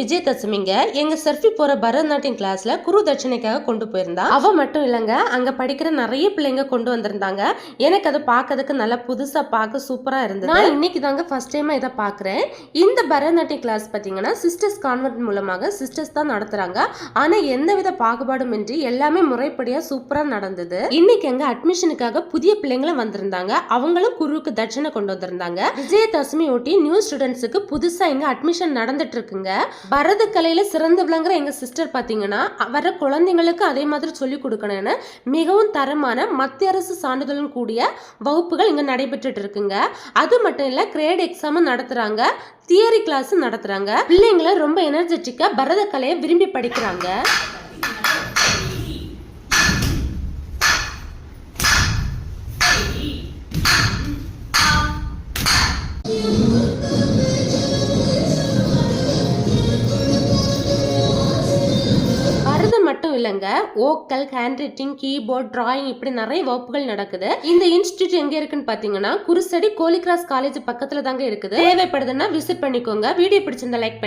விஜயதசமிங்க எங்க சர்ஃபி போற பரதநாட்டியம் கிளாஸ்ல குரு தட்சணைக்காக கொண்டு போயிருந்தா. அவ மட்டும் இல்லைங்க அங்க படிக்கிற நிறைய பிள்ளைங்க கொண்டு வந்திருந்தாங்க. எனக்கு அதை பார்க்கறதுக்கு நல்லா புதுசா பார்க்க சூப்பரா இருந்தது. நான் இன்னைக்கு தாங்க ஃபர்ஸ்ட் டைம் இதை பாக்குறேன் இந்த பரதநாட்டியம் கிளாஸ் பாத்தீங்கன்னா சிஸ்டர்ஸ் கான்வென்ட் மூலமாக சிஸ்டர்ஸ் தான் நடத்துறாங்க. ஆனா எந்தவித பாகுபாடும் இன்றி எல்லாமே முறைப்படியா சூப்பரா நடந்தது. இன்னைக்கு எங்க அட்மிஷனுக்காக புதிய பிள்ளைங்களும் வந்திருந்தாங்க. அவங்களும் குருவுக்கு தட்சணை கொண்டு வந்திருந்தாங்க. விஜயதசமி ஒட்டி நியூ ஸ்டூடெண்ட்ஸுக்கு புதுசா இங்க அட்மிஷன் நடந்துட்டு இருக்குங்க. பரத கலையில சிறந்து விளங்குற எங்க சிஸ்டர் பாத்தீங்கன்னா வர குழந்தைங்களுக்கு அதே மாதிரி சொல்லி கொடுக்கணும்னு மிகவும் தரமான மத்திய அரசு சான்றிதழும் கூடிய வகுப்புகள் இங்க நடைபெற்றுட்டு இருக்குங்க. அது மட்டும் இல்ல கிரேட் எக்ஸாமும் நடத்துறாங்க தியரி கிளாஸும் நடத்துறாங்க. பிள்ளைங்களை ரொம்ப எனர்ஜெட்டிக்கா பரத கலையை விரும்பி படிக்கிறாங்க. மட்டும் இல்லைங்க. ஓக்கல் ஹேண்ட் ரைட்டிங் கீபோர்ட் டிராயிங் இப்படி நிறைய வகுப்புகள் நடக்குது. இந்த இன்ஸ்டியூட் எங்க இருக்குன்னு பாத்தீங்கன்னா குருசடி கோலிகிராஸ் காலேஜ் பக்கத்துல தாங்க இருக்குது. தேவைப்படுதுன்னா விசிட் பண்ணிக்கோங்க. வீடியோ பிடிச்சிருந்தா லைக் பண்ணி